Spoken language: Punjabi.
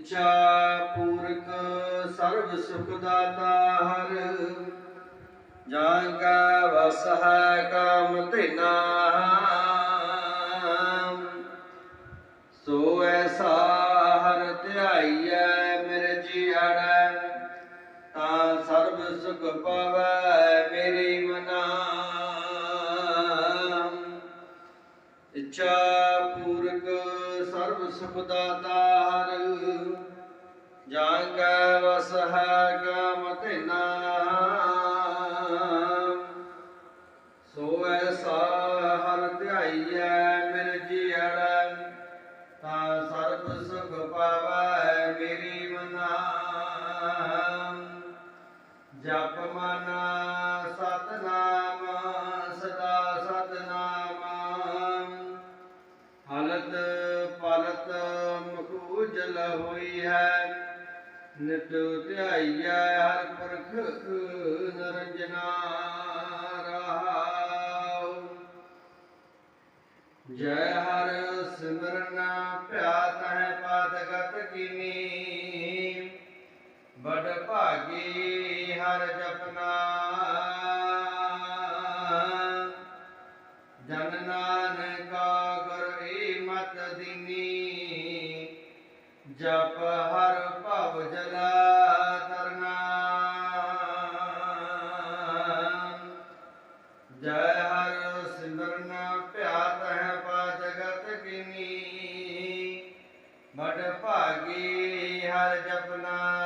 ਇੱਛਾ ਪੂਰਕ ਸਰਬ ਸੁਖ ਦਾਤਾ ਹਰ। ਜਾਂ ਕਾ ਵਸ ਹੈ ਕਾਮ ਧਿਨਾ ਸੋ ਐਸਾ ਹਰ ਧਿਆਈਐ, ਮੇਰੇ ਜੀਅੜੈ ਤਾਂ ਸਰਬ ਸੁਖ ਪਾਵੈ ਮੇਰੀ ਮਨਾ ਇੱਛਾ ਸਰਬ ਤਾਰ ਦਾਤਾ ਹਰ ਜਾਂ ਕੈ ਵਸ ਹੈ ਕਾਮ ਧਿਨਾ ਸੋ ਐਸਾ ਹਰ ਧਿਆਈਐ, ਮਿਲ ਜੀਅੜੈ ਤਾਂ ਸਰਬ ਸੁਖ ਪਾਵੈ ਮੇਰੀ ਮਨਾ ਜਪ ਮਨ ਮੁਖ ਹੋਈ ਹੈ। ਨਿਤ ਧਿਆਈਐ ਹਰ ਪੁਰਖ ਨਰੰਜਨਾ ਰਹਾਉ ਜੈ ਹਰ ਸਿਮਰਨਾ ਸਿਮਰਨ ਤਹਿ ਹੈ ਪਾਦਗਤ ਕੀਨੀ ਬੜ ਭਾਗੀ ਹਰ ਜਪਨਾ। ਜਨਨਾ ਜਪ ਹਰ ਭਵ ਜਲਾ ਤਰਨਾ ਜੈ ਹਰ ਸਿਮਰਨਾ ਭਿਆਤ ਹੈ ਪਾ ਜਗਤ ਕੀਨੀ। ਬੜ ਭਾਗੀ ਹਰ ਜਪਨਾ